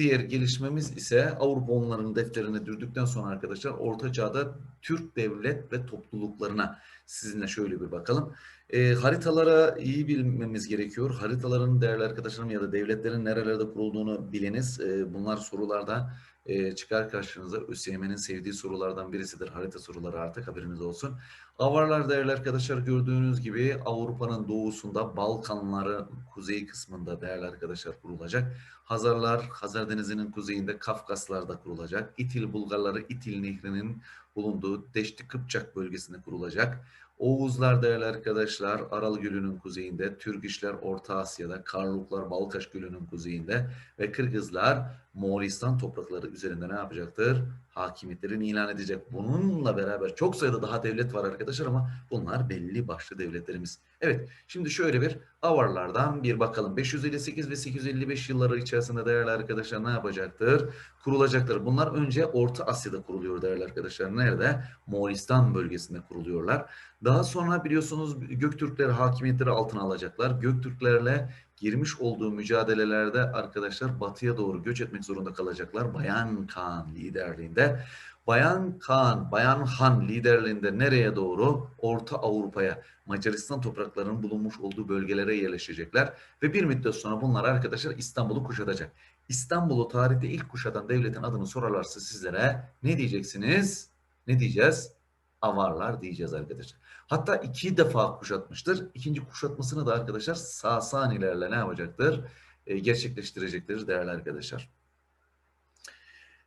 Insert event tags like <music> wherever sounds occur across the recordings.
diğer gelişmemiz ise Avrupa onların defterine dürdükten sonra arkadaşlar Orta Çağ'da Türk devlet ve topluluklarına sizinle şöyle bir bakalım. E, haritalara iyi bilmemiz gerekiyor. Haritaların değerli arkadaşlarım ya da devletlerin nerelerde kurulduğunu biliniz. E, bunlar sorularda e, çıkar karşınıza. ÖSYM'nin sevdiği sorulardan birisidir. Harita soruları artık haberiniz olsun. Avarlar değerli arkadaşlar gördüğünüz gibi Avrupa'nın doğusunda Balkanların kuzey kısmında değerli arkadaşlar kurulacak. Hazarlar Hazar Denizi'nin kuzeyinde Kafkaslar'da kurulacak. İtil Bulgarları İtil Nehri'nin bulunduğu Deşti Kıpçak bölgesinde kurulacak. Oğuzlar değerli arkadaşlar Aral Gölü'nün kuzeyinde, Türgişler Orta Asya'da, Karluklar Balkaş Gölü'nün kuzeyinde ve Kırgızlar Moğolistan toprakları üzerinde ne yapacaktır? Hakimiyetlerini ilan edecek. Bununla beraber çok sayıda daha devlet var arkadaşlar ama bunlar belli başlı devletlerimiz. Evet şimdi şöyle bir Avarlardan bir bakalım. 558 ve 855 yılları içerisinde değerli arkadaşlar ne yapacaktır? Kurulacaktır. Bunlar önce Orta Asya'da kuruluyor değerli arkadaşlar. Nerede? Moğolistan bölgesinde kuruluyorlar. Daha sonra biliyorsunuz Göktürkler hakimiyetleri altına alacaklar. Göktürklerle girmiş olduğu mücadelelerde arkadaşlar batıya doğru göç etmek zorunda kalacaklar. Bayan Kağan liderliğinde. Bayan Kağan, Bayan Han liderliğinde nereye doğru? Orta Avrupa'ya, Macaristan topraklarının bulunmuş olduğu bölgelere yerleşecekler. Ve bir müddet sonra bunlar arkadaşlar İstanbul'u kuşatacak. İstanbul'u tarihte ilk kuşatan devletin adını sorarlarsa sizlere ne diyeceksiniz? Ne diyeceğiz? Avarlar diyeceğiz arkadaşlar. Hatta iki defa kuşatmıştır. İkinci kuşatmasını da arkadaşlar Sasanilerle ne yapacaktır? E, gerçekleştirecektir değerli arkadaşlar.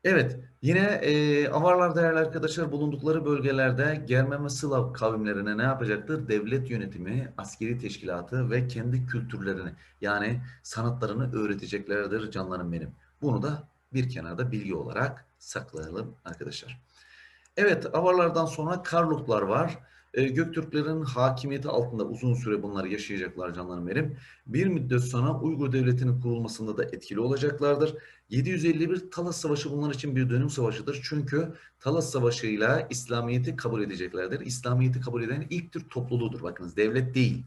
Evet, yine e, Avarlar değerli arkadaşlar bulundukları bölgelerde Germen ve Slav kavimlerine ne yapacaktır? Devlet yönetimi, askeri teşkilatı ve kendi kültürlerini yani sanatlarını öğreteceklerdir canlarım benim. Bunu da bir kenarda bilgi olarak saklayalım arkadaşlar. Evet, Avarlardan sonra Karluklar var. E, Göktürklerin hakimiyeti altında uzun süre bunlar yaşayacaklar canlarım benim. Bir müddet sonra Uygur Devleti'nin kurulmasında da etkili olacaklardır. 751 Talas Savaşı bunlar için bir dönüm savaşıdır. Çünkü Talas Savaşı'yla İslamiyet'i kabul edeceklerdir. İslamiyet'i kabul eden ilk Türk topluluğudur. Bakınız devlet değil.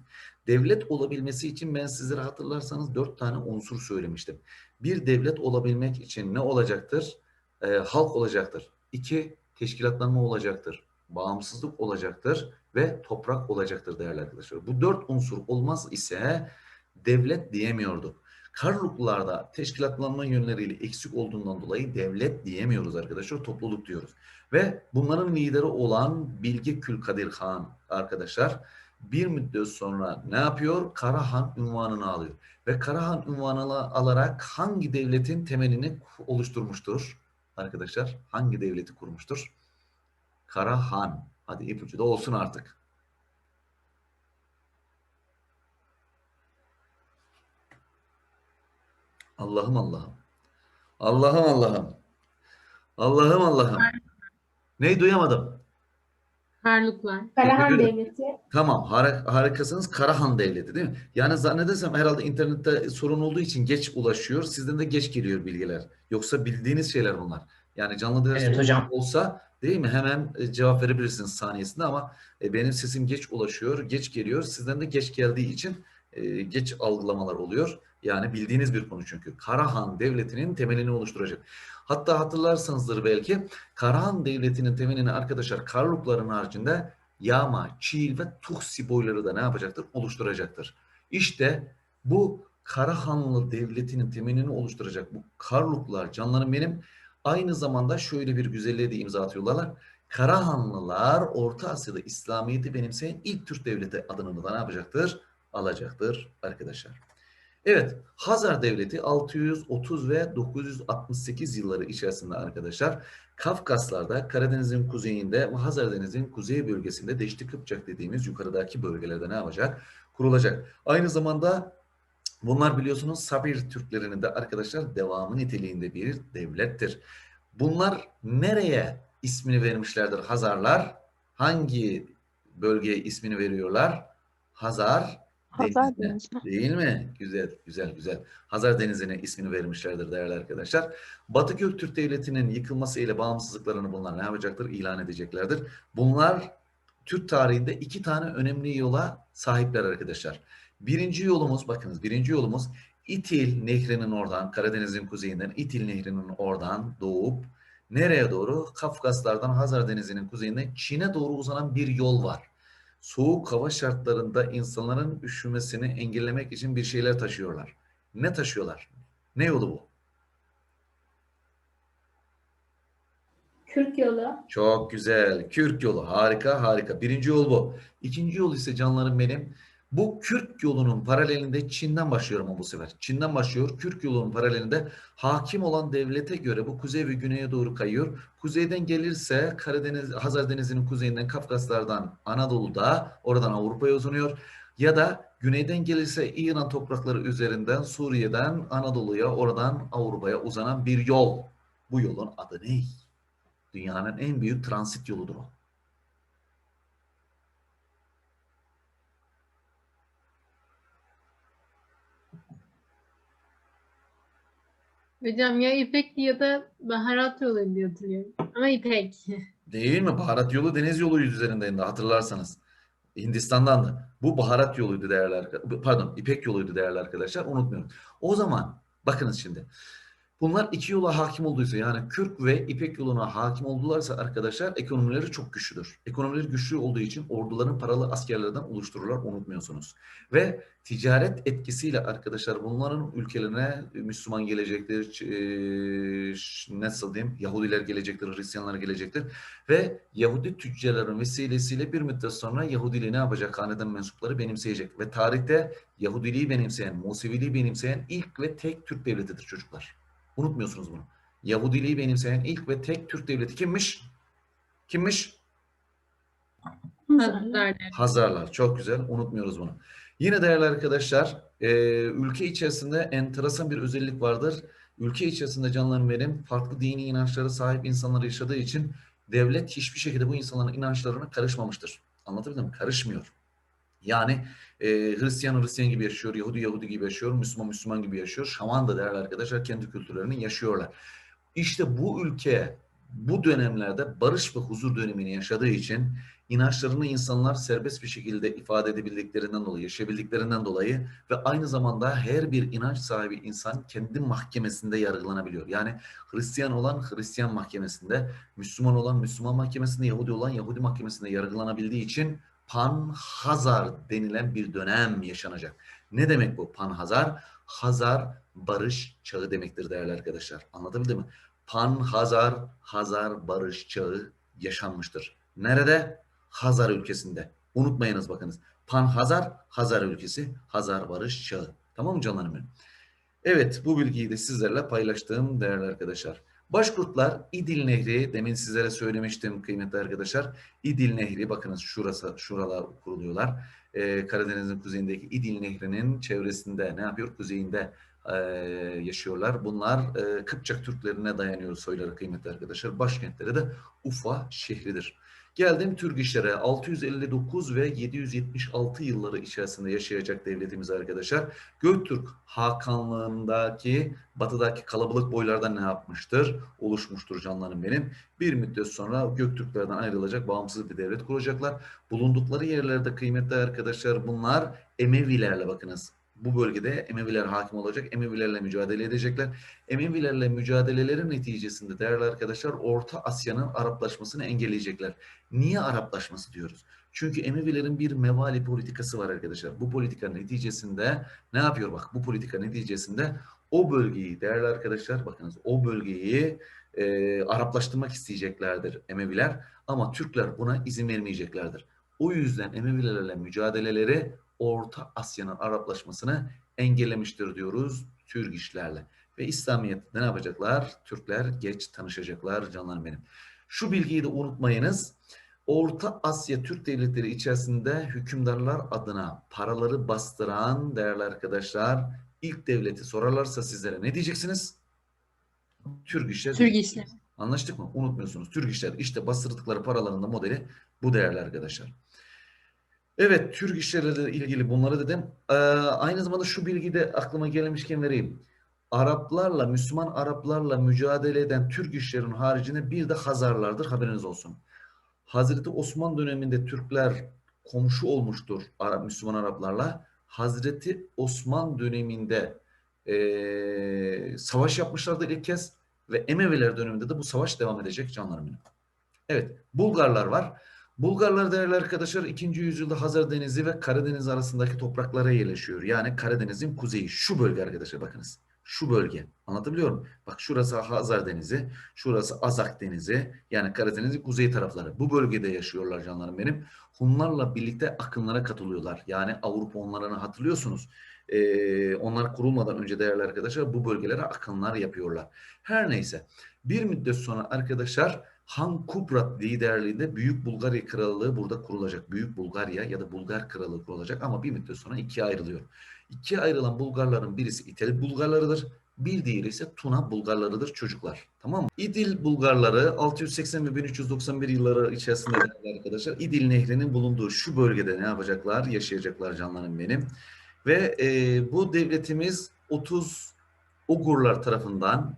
Devlet olabilmesi için ben sizlere hatırlarsanız dört tane unsur söylemiştim. Bir devlet olabilmek için ne olacaktır? E, halk olacaktır. İki, teşkilatlanma olacaktır bağımsızlık olacaktır ve toprak olacaktır değerli arkadaşlar. Bu dört unsur olmaz ise devlet diyemiyorduk. Karluklularda teşkilatlanma yönleriyle eksik olduğundan dolayı devlet diyemiyoruz arkadaşlar, topluluk diyoruz. Ve bunların lideri olan Bilge Külkadir Han arkadaşlar bir müddet sonra ne yapıyor? Karahan ünvanını alıyor. Ve Karahan ünvanını alarak hangi devletin temelini oluşturmuştur? Arkadaşlar hangi devleti kurmuştur? Karahan. Hadi ipucu da olsun artık. Allah'ım Allah'ım. Allah'ım Allah'ım. Allah'ım Allah'ım. Neyi duyamadım? Karluklar. Karahan. Devleti. Tamam har- harikasınız Karahan Devleti değil mi? Yani zannedersem herhalde internette sorun olduğu için geç ulaşıyor. Sizden de geç geliyor bilgiler. Yoksa bildiğiniz şeyler bunlar. Yani canlı ders Evet hocam. olsa değil mi hemen e, cevap verebilirsiniz saniyesinde ama e, benim sesim geç ulaşıyor, geç geliyor. Sizden de geç geldiği için e, geç algılamalar oluyor. Yani bildiğiniz bir konu çünkü. Karahan Devleti'nin temelini oluşturacak. Hatta hatırlarsanızdır belki Karahan Devleti'nin temelini arkadaşlar Karlukların haricinde Yama, Çiğil ve Tuhsi boyları da ne yapacaktır? Oluşturacaktır. İşte bu Karahanlı Devleti'nin temelini oluşturacak bu Karluklar canlarım benim aynı zamanda şöyle bir güzelliğe de imza atıyorlar. Karahanlılar Orta Asya'da İslamiyet'i benimseyen ilk Türk devleti adını da ne yapacaktır? Alacaktır arkadaşlar. Evet, Hazar Devleti 630 ve 968 yılları içerisinde arkadaşlar Kafkaslar'da, Karadeniz'in kuzeyinde ve Hazar Denizi'nin kuzey bölgesinde Deşti Kıpçak dediğimiz yukarıdaki bölgelerde ne yapacak? Kurulacak. Aynı zamanda bunlar biliyorsunuz Sabir Türklerinin de arkadaşlar devamı niteliğinde bir devlettir. Bunlar nereye ismini vermişlerdir Hazarlar? Hangi bölgeye ismini veriyorlar? Hazar Hazar. Denizi. <laughs> Değil mi? Güzel, güzel, güzel. Hazar Denizi'ne ismini vermişlerdir değerli arkadaşlar. Batı Göktürk Devleti'nin yıkılması ile bağımsızlıklarını bunlar ne yapacaktır? İlan edeceklerdir. Bunlar Türk tarihinde iki tane önemli yola sahipler arkadaşlar. Birinci yolumuz, bakınız birinci yolumuz İtil Nehri'nin oradan, Karadeniz'in kuzeyinden İtil Nehri'nin oradan doğup nereye doğru? Kafkaslardan Hazar Denizi'nin kuzeyinden Çin'e doğru uzanan bir yol var. Soğuk hava şartlarında insanların üşümesini engellemek için bir şeyler taşıyorlar. Ne taşıyorlar? Ne yolu bu? Kürk yolu. Çok güzel. Kürk yolu. Harika, harika. Birinci yol bu. İkinci yol ise canlarım benim. Bu Kürk yolunun paralelinde Çin'den başlıyorum ama bu sefer. Çin'den başlıyor. Kürk yolunun paralelinde hakim olan devlete göre bu kuzey ve güneye doğru kayıyor. Kuzeyden gelirse Karadeniz, Hazar Denizi'nin kuzeyinden Kafkaslardan Anadolu'da oradan Avrupa'ya uzanıyor. Ya da güneyden gelirse İran toprakları üzerinden Suriye'den Anadolu'ya oradan Avrupa'ya uzanan bir yol. Bu yolun adı ne? Dünyanın en büyük transit yoludur o. Hocam ya İpek ya da baharat yolu diye hatırlıyorum. Ama İpek. <laughs> Değil mi? Baharat yolu deniz yoluydu üzerindeydi hatırlarsanız. Hindistan'dan da. Bu baharat yoluydu değerli arkadaşlar. Pardon, İpek yoluydu değerli arkadaşlar. Unutmuyorum. O zaman bakınız şimdi. Bunlar iki yola hakim olduysa yani Kürk ve İpek yoluna hakim oldularsa arkadaşlar ekonomileri çok güçlüdür. Ekonomileri güçlü olduğu için orduların paralı askerlerden oluştururlar unutmuyorsunuz. Ve ticaret etkisiyle arkadaşlar bunların ülkelerine Müslüman gelecektir, eee, nasıl diyeyim Yahudiler gelecektir, Hristiyanlar gelecektir. Ve Yahudi tüccarların vesilesiyle bir müddet sonra Yahudiliği ne yapacak? Hanedan mensupları benimseyecek. Ve tarihte Yahudiliği benimseyen, Museviliği benimseyen ilk ve tek Türk devletidir çocuklar. Unutmuyorsunuz bunu. Yahudiliği benimseyen ilk ve tek Türk devleti kimmiş? Kimmiş? Hazarlar. Hazarlar. Çok güzel. Unutmuyoruz bunu. Yine değerli arkadaşlar, e, ülke içerisinde enteresan bir özellik vardır. Ülke içerisinde canlarım benim farklı dini inançlara sahip insanlar yaşadığı için devlet hiçbir şekilde bu insanların inançlarına karışmamıştır. Anlatabildim mi? Karışmıyor. Yani e, Hristiyan Hristiyan gibi yaşıyor, Yahudi Yahudi gibi yaşıyor, Müslüman Müslüman gibi yaşıyor. Şaman da değerli arkadaşlar kendi kültürlerini yaşıyorlar. İşte bu ülke bu dönemlerde barış ve huzur dönemini yaşadığı için inançlarını insanlar serbest bir şekilde ifade edebildiklerinden dolayı, yaşayabildiklerinden dolayı ve aynı zamanda her bir inanç sahibi insan kendi mahkemesinde yargılanabiliyor. Yani Hristiyan olan Hristiyan mahkemesinde, Müslüman olan Müslüman mahkemesinde, Yahudi olan Yahudi mahkemesinde yargılanabildiği için Panhazar denilen bir dönem yaşanacak. Ne demek bu Panhazar? Hazar barış çağı demektir değerli arkadaşlar. Anlatabildim mi? Panhazar, Hazar barış çağı yaşanmıştır. Nerede? Hazar ülkesinde. Unutmayınız bakınız. Panhazar, Hazar ülkesi, Hazar barış çağı. Tamam mı canlarım benim? Evet, bu bilgiyi de sizlerle paylaştığım değerli arkadaşlar. Başkurtlar İdil Nehri, demin sizlere söylemiştim kıymetli arkadaşlar. İdil Nehri, bakınız şurası, şuralar kuruluyorlar. Ee, Karadeniz'in kuzeyindeki İdil Nehri'nin çevresinde ne yapıyor? Kuzeyinde e, yaşıyorlar. Bunlar e, Kıpçak Türklerine dayanıyor soyları kıymetli arkadaşlar. Başkentleri de Ufa şehridir. Geldim Türk işlere 659 ve 776 yılları içerisinde yaşayacak devletimiz arkadaşlar. Göktürk Hakanlığındaki batıdaki kalabalık boylardan ne yapmıştır? Oluşmuştur canlarım benim. Bir müddet sonra Göktürklerden ayrılacak bağımsız bir devlet kuracaklar. Bulundukları yerlerde kıymetli arkadaşlar bunlar Emevilerle bakınız. Bu bölgede Emeviler hakim olacak. Emevilerle mücadele edecekler. Emevilerle mücadelelerin neticesinde değerli arkadaşlar Orta Asya'nın Araplaşmasını engelleyecekler. Niye Araplaşması diyoruz? Çünkü Emevilerin bir mevali politikası var arkadaşlar. Bu politika neticesinde ne yapıyor bak bu politika neticesinde o bölgeyi değerli arkadaşlar bakınız o bölgeyi e, Araplaştırmak isteyeceklerdir Emeviler ama Türkler buna izin vermeyeceklerdir. O yüzden Emevilerle mücadeleleri Orta Asya'nın Araplaşmasını engellemiştir diyoruz Türk işlerle. Ve İslamiyet'te ne yapacaklar? Türkler geç tanışacaklar canlarım benim. Şu bilgiyi de unutmayınız. Orta Asya Türk devletleri içerisinde hükümdarlar adına paraları bastıran değerli arkadaşlar ilk devleti sorarlarsa sizlere ne diyeceksiniz? Türk işler. Türk işleri. Anlaştık mı? Unutmuyorsunuz. Türk işler işte bastırdıkları paraların da modeli bu değerli arkadaşlar. Evet, Türk işleriyle ilgili bunları dedim. Ee, aynı zamanda şu bilgi de aklıma gelmişken vereyim. Araplarla, Müslüman Araplarla mücadele eden Türk işlerin haricinde bir de Hazarlardır. Haberiniz olsun. Hazreti Osman döneminde Türkler komşu olmuştur Arap, Müslüman Araplarla. Hazreti Osman döneminde Ee, savaş yapmışlardır ilk kez ve Emeviler döneminde de bu savaş devam edecek canlarım. Evet, Bulgarlar var. Bulgarlar değerli arkadaşlar 2. yüzyılda Hazar Denizi ve Karadeniz arasındaki topraklara yerleşiyor. Yani Karadeniz'in kuzeyi. Şu bölge arkadaşlar bakınız. Şu bölge. Anlatabiliyor muyum? Bak şurası Hazar Denizi, şurası Azak Denizi. Yani Karadeniz'in kuzey tarafları. Bu bölgede yaşıyorlar canlarım benim. Hunlarla birlikte akınlara katılıyorlar. Yani Avrupa onlarını hatırlıyorsunuz. Ee, onlar kurulmadan önce değerli arkadaşlar bu bölgelere akınlar yapıyorlar. Her neyse. Bir müddet sonra arkadaşlar Han Kuprat liderliğinde Büyük Bulgarya Krallığı burada kurulacak. Büyük Bulgarya ya da Bulgar Krallığı kurulacak ama bir müddet sonra ikiye ayrılıyor. İkiye ayrılan Bulgarların birisi İtal Bulgarlarıdır. Bir diğeri ise Tuna Bulgarlarıdır çocuklar. Tamam mı? İdil Bulgarları 680 ve 1391 yılları içerisinde arkadaşlar İdil Nehri'nin bulunduğu şu bölgede ne yapacaklar? Yaşayacaklar canlarım benim. Ve e, bu devletimiz 30 Ugurlar tarafından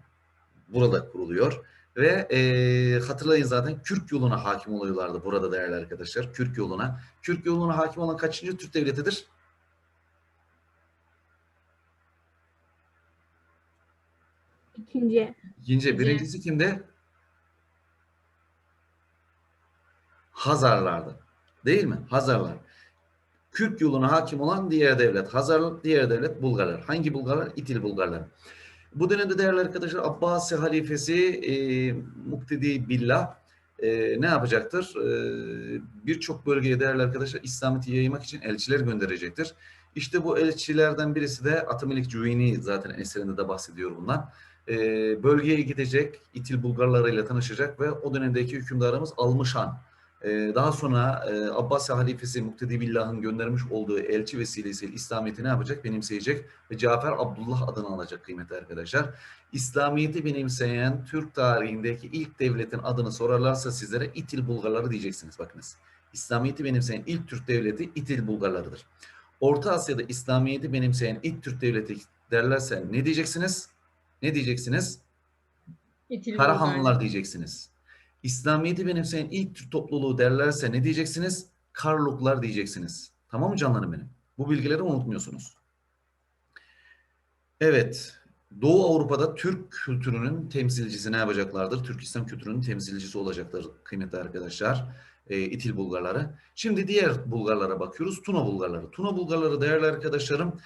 burada kuruluyor. Ve e, hatırlayın zaten Kürk yoluna hakim oluyorlardı burada değerli arkadaşlar. Kürk yoluna. Kürk yoluna hakim olan kaçıncı Türk devletidir? İkinci. İkinci. Birincisi kimde? Hazarlardı. Değil mi? Hazarlar. Kürk yoluna hakim olan diğer devlet. Hazar, diğer devlet Bulgarlar. Hangi Bulgarlar? İtil Bulgarlar. Bu dönemde değerli arkadaşlar Abbasi halifesi e, Muktedi Billah e, ne yapacaktır? E, Birçok bölgeye değerli arkadaşlar İslamiyet'i yaymak için elçiler gönderecektir. İşte bu elçilerden birisi de Atamelik Cüveyni zaten eserinde de bahsediyor bundan. E, bölgeye gidecek, İtil Bulgarlarıyla tanışacak ve o dönemdeki hükümdarımız Almışan. E, daha sonra e, Abbasi halifesi Muktedi Billah'ın göndermiş olduğu elçi vesilesiyle İslamiyet'i ne yapacak? Benimseyecek ve Cafer Abdullah adını alacak kıymetli arkadaşlar. İslamiyet'i benimseyen Türk tarihindeki ilk devletin adını sorarlarsa sizlere İtil Bulgarları diyeceksiniz bakınız. İslamiyet'i benimseyen ilk Türk devleti İtil Bulgarlarıdır. Orta Asya'da İslamiyet'i benimseyen ilk Türk devleti derlerse ne diyeceksiniz? Ne diyeceksiniz? İtil Karahanlılar diyeceksiniz. İslamiyet'i benimseyen ilk Türk topluluğu derlerse ne diyeceksiniz? Karluklar diyeceksiniz. Tamam mı canlarım benim? Bu bilgileri unutmuyorsunuz. Evet. Doğu Avrupa'da Türk kültürünün temsilcisi ne yapacaklardır? Türk İslam kültürünün temsilcisi olacaklar kıymetli arkadaşlar. E, İtil Bulgarları. Şimdi diğer Bulgarlara bakıyoruz. Tuna Bulgarları. Tuna Bulgarları değerli arkadaşlarım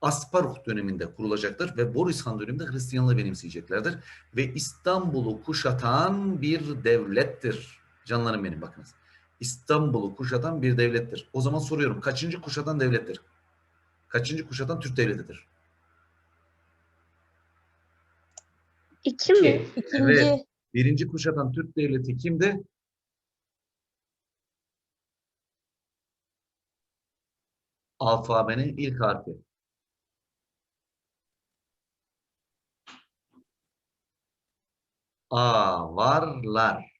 Asparuk döneminde kurulacaktır ve Boris Han döneminde Hristiyanlığı benimseyeceklerdir. Ve İstanbul'u kuşatan bir devlettir. Canlarım benim bakınız. İstanbul'u kuşatan bir devlettir. O zaman soruyorum kaçıncı kuşatan devlettir? Kaçıncı kuşatan Türk devletidir? İki mi? İki. İkinci. Evet. Birinci kuşatan Türk devleti kimdi? Alfabenin ilk harfi. Avarlar.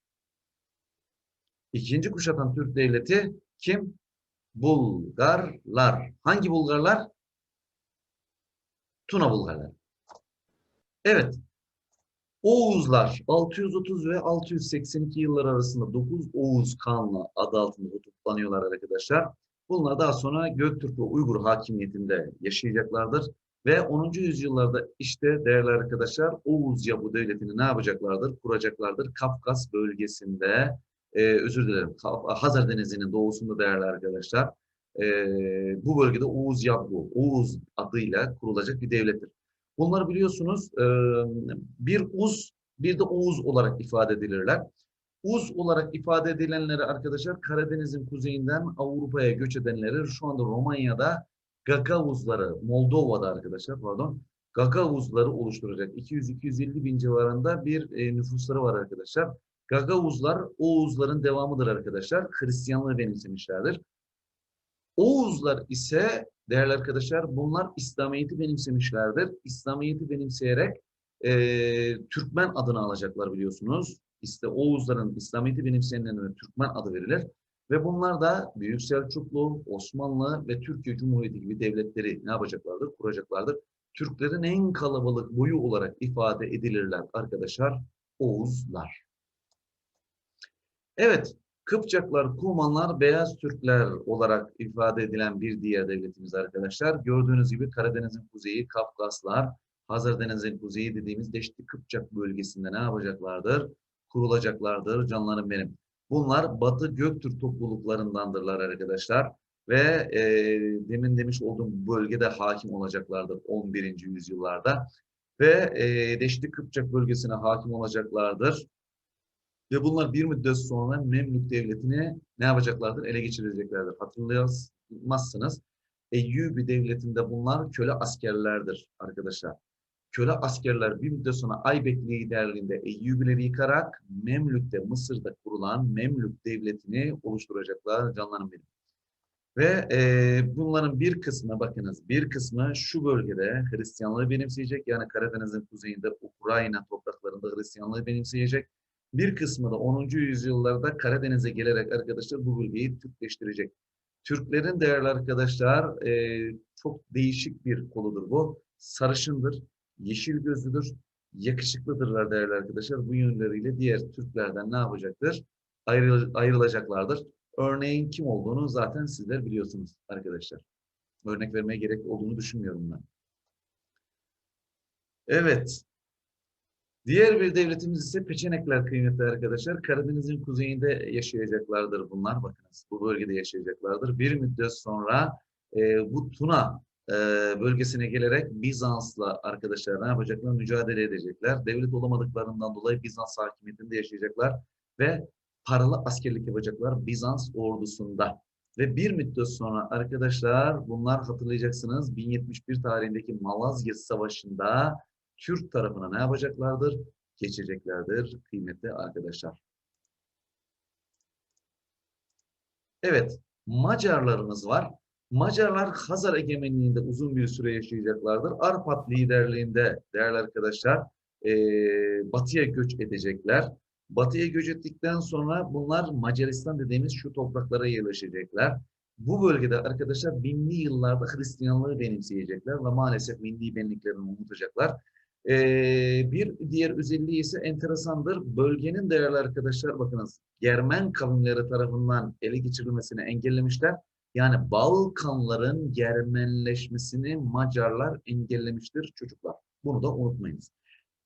İkinci kuşatan Türk devleti kim? Bulgarlar. Hangi Bulgarlar? Tuna Bulgarlar. Evet. Oğuzlar 630 ve 682 yıllar arasında 9 Oğuz Kanlı adı altında tutuklanıyorlar arkadaşlar. Bunlar daha sonra Göktürk ve Uygur hakimiyetinde yaşayacaklardır. Ve 10. yüzyıllarda işte değerli arkadaşlar Oğuz Yabu Devleti'ni ne yapacaklardır? Kuracaklardır. Kafkas bölgesinde, e, özür dilerim, Hazar Denizi'nin doğusunda değerli arkadaşlar. e, bu bölgede Oğuz Yabu, Oğuz adıyla kurulacak bir devlettir. Bunları biliyorsunuz e, bir Uz, bir de Oğuz olarak ifade edilirler. Uz olarak ifade edilenleri arkadaşlar Karadeniz'in kuzeyinden Avrupa'ya göç edenleri şu anda Romanya'da Gagavuzları, Moldova'da arkadaşlar pardon, Gagavuzları oluşturacak. 200-250 bin civarında bir e, nüfusları var arkadaşlar. Gagavuzlar Oğuzların devamıdır arkadaşlar. Hristiyanlığı benimsemişlerdir. Oğuzlar ise değerli arkadaşlar bunlar İslamiyet'i benimsemişlerdir. İslamiyet'i benimseyerek e, Türkmen adını alacaklar biliyorsunuz. İşte Oğuzların İslamiyet'i benimseyenlerine Türkmen adı verilir. Ve bunlar da Büyük Selçuklu, Osmanlı ve Türkiye Cumhuriyeti gibi devletleri ne yapacaklardır? Kuracaklardır. Türklerin en kalabalık boyu olarak ifade edilirler arkadaşlar. Oğuzlar. Evet, Kıpçaklar, Kumanlar, Beyaz Türkler olarak ifade edilen bir diğer devletimiz arkadaşlar. Gördüğünüz gibi Karadeniz'in kuzeyi Kafkaslar, Hazar Denizi'nin kuzeyi dediğimiz Deşti Kıpçak bölgesinde ne yapacaklardır? Kurulacaklardır canlarım benim. Bunlar Batı Göktürk topluluklarındandırlar arkadaşlar. Ve e, demin demiş olduğum bölgede hakim olacaklardır 11. yüzyıllarda. Ve e, Deşti Kıpçak bölgesine hakim olacaklardır. Ve bunlar bir müddet sonra Memlük Devleti'ni ne yapacaklardır? Ele geçireceklerdir. Hatırlayamazsınız. Eyyubi Devleti'nde bunlar köle askerlerdir arkadaşlar. Köle askerler bir müddet sonra Aybek liderliğinde Eyyubileri yıkarak Memlük'te Mısır'da kurulan Memlük Devleti'ni oluşturacaklar canlarım benim. Ve e, bunların bir kısmı bakınız bir kısmı şu bölgede Hristiyanlığı benimseyecek. Yani Karadeniz'in kuzeyinde Ukrayna topraklarında Hristiyanlığı benimseyecek. Bir kısmı da 10. yüzyıllarda Karadeniz'e gelerek arkadaşlar bu bölgeyi Türkleştirecek. Türklerin değerli arkadaşlar e, çok değişik bir koludur bu. Sarışındır, yeşil gözlüdür, yakışıklıdırlar değerli arkadaşlar. Bu yönleriyle diğer Türklerden ne yapacaktır? Ayrıl, ayrılacaklardır. Örneğin kim olduğunu zaten sizler biliyorsunuz arkadaşlar. Örnek vermeye gerek olduğunu düşünmüyorum ben. Evet. Diğer bir devletimiz ise Peçenekler kıymetli arkadaşlar. Karadeniz'in kuzeyinde yaşayacaklardır bunlar. Bakınız bu bölgede yaşayacaklardır. Bir müddet sonra e, bu Tuna e, bölgesine gelerek Bizans'la arkadaşlar ne yapacaklar? Mücadele edecekler. Devlet olamadıklarından dolayı Bizans hakimiyetinde yaşayacaklar ve paralı askerlik yapacaklar Bizans ordusunda. Ve bir müddet sonra arkadaşlar bunlar hatırlayacaksınız 1071 tarihindeki Malazgirt Savaşı'nda Türk tarafına ne yapacaklardır? Geçeceklerdir kıymetli arkadaşlar. Evet, Macarlarımız var. Macarlar Hazar egemenliğinde uzun bir süre yaşayacaklardır. Arpat liderliğinde değerli arkadaşlar e, batıya göç edecekler. Batıya göç ettikten sonra bunlar Macaristan dediğimiz şu topraklara yerleşecekler. Bu bölgede arkadaşlar binli yıllarda Hristiyanlığı benimseyecekler ve maalesef milli benliklerini unutacaklar. Ee, bir diğer özelliği ise enteresandır. Bölgenin değerli arkadaşlar bakınız Germen kavimleri tarafından ele geçirilmesini engellemişler. Yani Balkanların Germenleşmesini Macarlar engellemiştir çocuklar. Bunu da unutmayınız.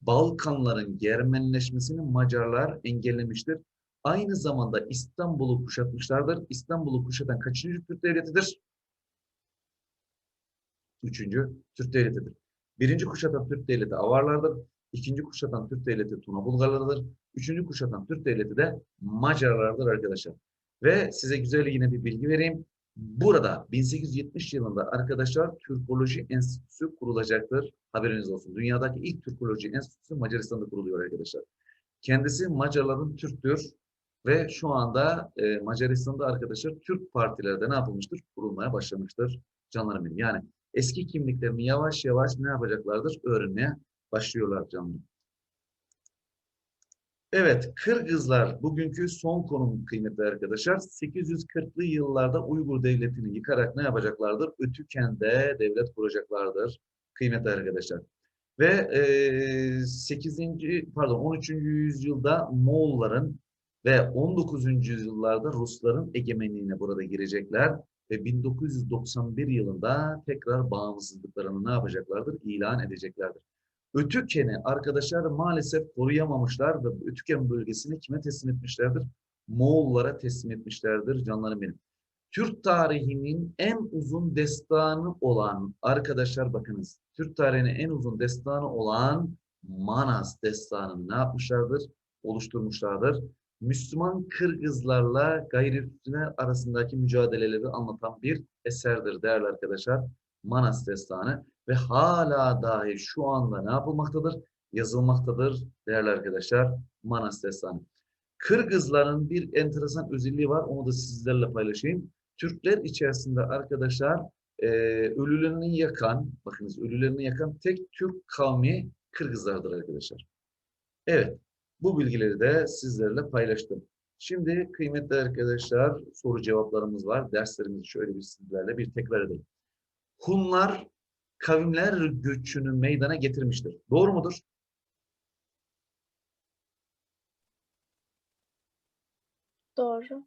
Balkanların Germenleşmesini Macarlar engellemiştir. Aynı zamanda İstanbul'u kuşatmışlardır. İstanbul'u kuşatan kaçıncı Türk devletidir? Üçüncü Türk devletidir. Birinci kuşatan Türk devleti Avarlardır. İkinci kuşatan Türk devleti Tuna Bulgarlarıdır. Üçüncü kuşatan Türk devleti de Macarlardır arkadaşlar. Ve size güzel yine bir bilgi vereyim. Burada 1870 yılında arkadaşlar Türkoloji Enstitüsü kurulacaktır. Haberiniz olsun. Dünyadaki ilk Türkoloji Enstitüsü Macaristan'da kuruluyor arkadaşlar. Kendisi Macarların Türktür ve şu anda e, Macaristan'da arkadaşlar Türk partilerde ne yapılmıştır? Kurulmaya başlamıştır canlarım benim. Yani eski kimliklerini yavaş yavaş ne yapacaklardır? Öğrenmeye başlıyorlar canlarım. Evet, Kırgızlar bugünkü son konum kıymetli arkadaşlar. 840'lı yıllarda Uygur Devleti'ni yıkarak ne yapacaklardır? Ötüken'de devlet kuracaklardır kıymetli arkadaşlar. Ve e, 8. pardon 13. yüzyılda Moğolların ve 19. yüzyıllarda Rusların egemenliğine burada girecekler ve 1991 yılında tekrar bağımsızlıklarını ne yapacaklardır? İlan edeceklerdir. Ötüken'i arkadaşlar maalesef koruyamamışlar ve Ötüken bölgesini kime teslim etmişlerdir? Moğollara teslim etmişlerdir canlarım benim. Türk tarihinin en uzun destanı olan arkadaşlar bakınız. Türk tarihinin en uzun destanı olan Manas destanını ne yapmışlardır? Oluşturmuşlardır. Müslüman Kırgızlarla gayrimüslimler arasındaki mücadeleleri anlatan bir eserdir değerli arkadaşlar. Manas destanı ve hala dahi şu anda ne yapılmaktadır? Yazılmaktadır değerli arkadaşlar Manas. Kırgızların bir enteresan özelliği var. Onu da sizlerle paylaşayım. Türkler içerisinde arkadaşlar e, ölülerini yakan, bakınız ölülerini yakan tek Türk kavmi Kırgızlardır arkadaşlar. Evet, bu bilgileri de sizlerle paylaştım. Şimdi kıymetli arkadaşlar soru cevaplarımız var. Derslerimizi şöyle bir sizlerle bir tekrar edelim. Hunlar kavimler göçünü meydana getirmiştir. Doğru mudur? Doğru.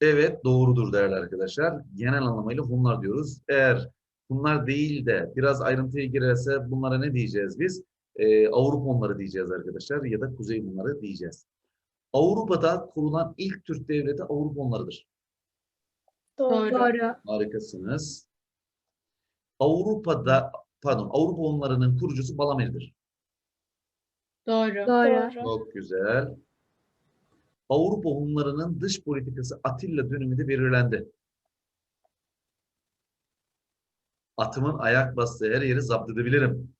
Evet doğrudur değerli arkadaşlar. Genel anlamıyla Hunlar diyoruz. Eğer bunlar değil de biraz ayrıntıya girerse bunlara ne diyeceğiz biz? Ee, Avrupa Hunları diyeceğiz arkadaşlar ya da Kuzey Hunları diyeceğiz. Avrupa'da kurulan ilk Türk devleti Avrupa Hunlarıdır. Doğru. Doğru. Harikasınız. Avrupa'da pardon Avrupa Hunları'nın kurucusu Balameli'dir. Doğru. Doğru. Çok güzel. Avrupa Hunları'nın dış politikası Atilla döneminde belirlendi. Atımın ayak bastığı her yeri zapt edebilirim.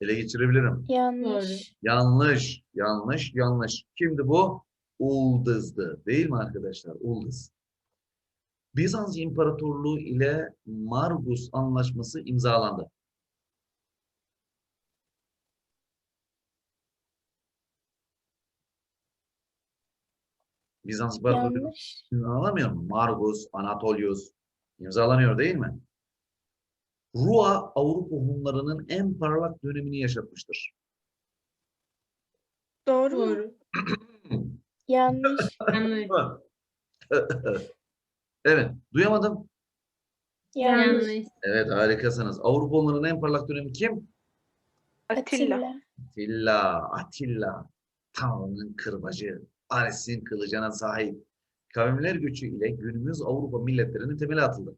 Ele geçirebilirim. Yanlış. Yanlış, yanlış, yanlış. Kimdi bu? Uldız'dı. Değil mi arkadaşlar? Uldız. Bizans İmparatorluğu ile Margus Anlaşması imzalandı. Bizans İmparatorluğu imzalanamıyor mu? Margus, Anatolius imzalanıyor değil mi? Rua Avrupa Hunlarının en parlak dönemini yaşatmıştır. Doğru. Doğru. Yanlış. Yanlış. <laughs> evet, duyamadım. Yanlış. Evet, harikasınız. Avrupa Hunlarının en parlak dönemi kim? Atilla. Atilla, Atilla. Tanrı'nın kırbacı, Ares'in kılıcına sahip. Kavimler göçü ile günümüz Avrupa milletlerinin temeli atıldı.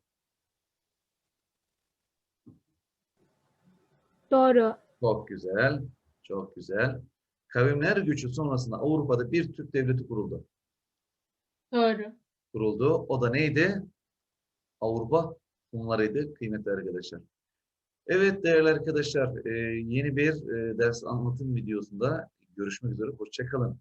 Doğru. Çok güzel, çok güzel. Kavimler göçü sonrasında Avrupa'da bir Türk devleti kuruldu. Doğru. Kuruldu. O da neydi? Avrupa Hunlarıydı kıymetli arkadaşlar. Evet değerli arkadaşlar, e, yeni bir e, ders anlatım videosunda görüşmek üzere. Hoşçakalın.